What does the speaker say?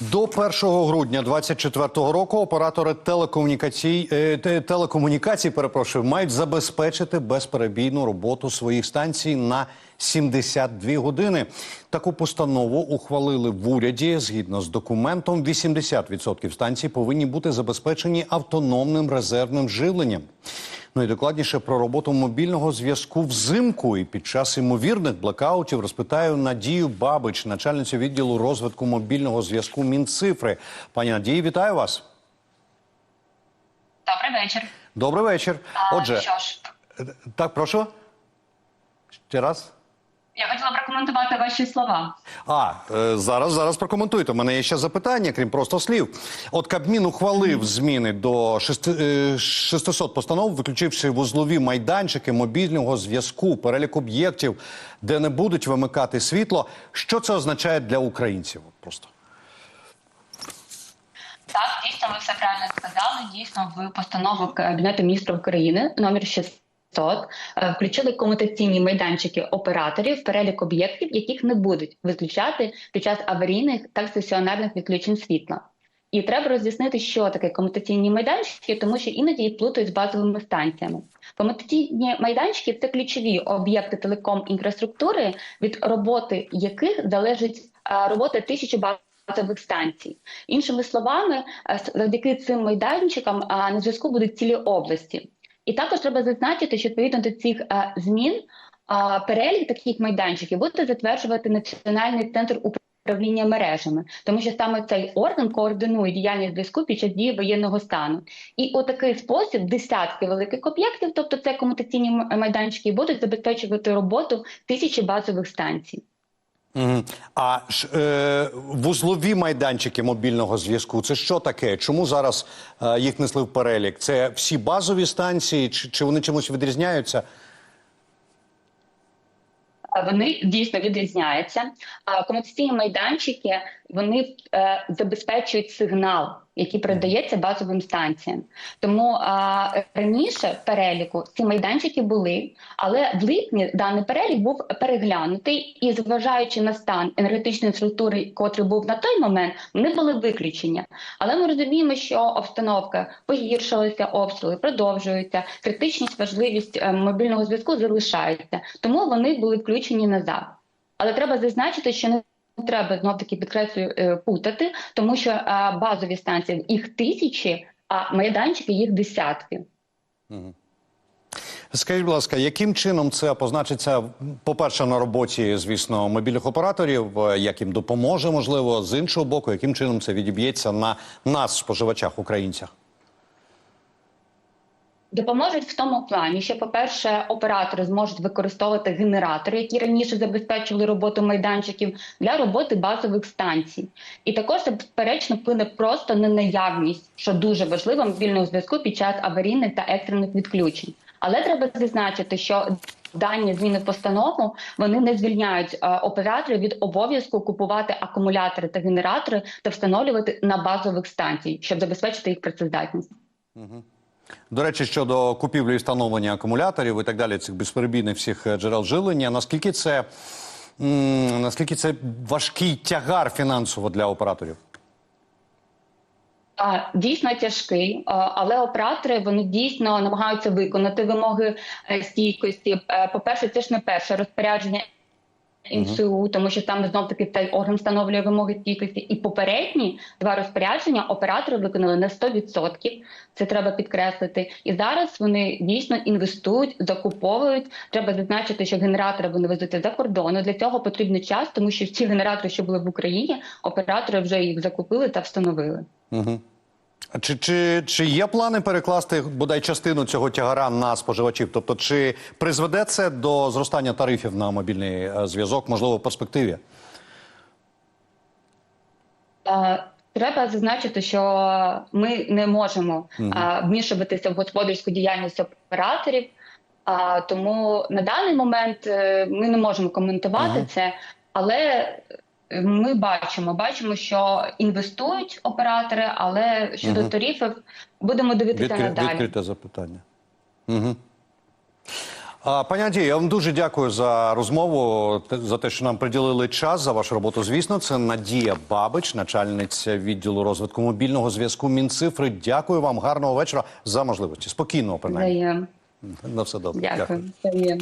До 1 грудня 2024 року оператори телекомунікацій, е, телекомунікацій перепрошую, мають забезпечити безперебійну роботу своїх станцій на 72 години. Таку постанову ухвалили в уряді. Згідно з документом, 80% станцій повинні бути забезпечені автономним резервним живленням. Ну і докладніше про роботу мобільного зв'язку взимку і під час імовірних блекаутів розпитаю Надію Бабич, начальницю відділу розвитку мобільного зв'язку Мінцифри. Пані Надії, вітаю вас. Добрий вечір. Добрий вечір. А, Отже, що ж, так, прошу. Ще раз. Я хотіла прокоментувати ваші слова. А е, зараз зараз прокоментуйте. У мене є ще запитання, крім просто слів. От Кабмін ухвалив зміни до шести- е, 600 постанов, виключивши вузлові майданчики мобільного зв'язку, перелік об'єктів, де не будуть вимикати світло. Що це означає для українців? Просто Так, дійсно, ви все правильно сказали. Дійсно, в постанову Кабінету міністрів України номер 600 е, включили комутаційні майданчики операторів в перелік об'єктів, яких не будуть виключати під час аварійних та стаціонарних відключень світла. І треба роз'яснити, що таке комутаційні майданчики, тому що іноді їх плутають з базовими станціями. Комутаційні майданчики це ключові об'єкти телеком-інфраструктури, від роботи яких залежить е, робота тисячі базових станцій. Іншими словами, е, завдяки цим майданчикам на зв'язку будуть цілі області. І також треба зазначити, що відповідно до цих е, змін е, перелік таких майданчиків буде затверджувати Національний центр управління мережами, тому що саме цей орган координує діяльність зв'язку під час дії воєнного стану. І у такий спосіб десятки великих об'єктів, тобто це комутаційні майданчики, будуть забезпечувати роботу тисячі базових станцій. Мгм. а е, вузлові майданчики мобільного зв'язку. Це що таке? Чому зараз е, їх несли в перелік? Це всі базові станції, чи, чи вони чомусь відрізняються? Вони дійсно відрізняються. А комутаційні майданчики вони е, забезпечують сигнал, який передається базовим станціям. Тому а, раніше переліку ці майданчики були, але в липні даний перелік був переглянутий і, зважаючи на стан енергетичної структури, котрий був на той момент, вони були виключення. Але ми розуміємо, що обстановка погіршилася, обстріли продовжуються, критичність, важливість е, мобільного зв'язку залишається, тому вони були включені назад. Але треба зазначити, що не треба знов таки підкреслюю е, путати, тому що базові станції їх тисячі, а майданчики їх десятки. Скажіть, будь ласка, яким чином це позначиться, по-перше, на роботі, звісно, мобільних операторів, е, як їм допоможе, можливо, з іншого боку, яким чином це відіб'ється на нас, споживачах, українцях? Допоможуть в тому плані, що, по-перше, оператори зможуть використовувати генератори, які раніше забезпечували роботу майданчиків для роботи базових станцій. І також безперечно вплине просто на наявність, що дуже важливо мобільного зв'язку під час аварійних та екстрених відключень. Але треба зазначити, що дані зміни постанову вони не звільняють е, операторів від обов'язку купувати акумулятори та генератори та встановлювати на базових станцій, щоб забезпечити їх працездатність. До речі, щодо купівлі і встановлення акумуляторів і так далі, цих безперебійних всіх е, джерел жилення, наскільки це, наскільки це важкий тягар фінансово для операторів? Дійсно тяжкий, але оператори вони дійсно намагаються виконати вимоги е, стійкості. Е, По-перше, це ж не перше розпорядження МСУ, тому що там знов таки цей орган встановлює вимоги стійкості. І попередні два розпорядження оператори виконали на 100%. Це треба підкреслити. І зараз вони дійсно інвестують, закуповують. Треба зазначити, що генератори вони везуть за кордону. Для цього потрібний час, тому що ці генератори, що були в Україні, оператори вже їх закупили та встановили. Угу. Чи, чи, чи є плани перекласти бодай частину цього тягара на споживачів? Тобто, чи призведе це до зростання тарифів на мобільний е, зв'язок, можливо, в перспективі? Е, Треба зазначити, що ми не можемо е, вмішуватися в господарську діяльність операторів. А, тому на даний момент ми не можемо коментувати це, але ми бачимо, бачимо, що інвестують оператори, але щодо тарифів будемо дивитися Відкри... надалі. Відкрите запитання. Угу. Пані Надія, я вам дуже дякую за розмову, за те, що нам приділили час за вашу роботу. Звісно, це Надія Бабич, начальниця відділу розвитку мобільного зв'язку Мінцифри. Дякую вам, гарного вечора за можливості. Спокійного принаймні. Взаєм. На все добре. Дякую. Взаєм.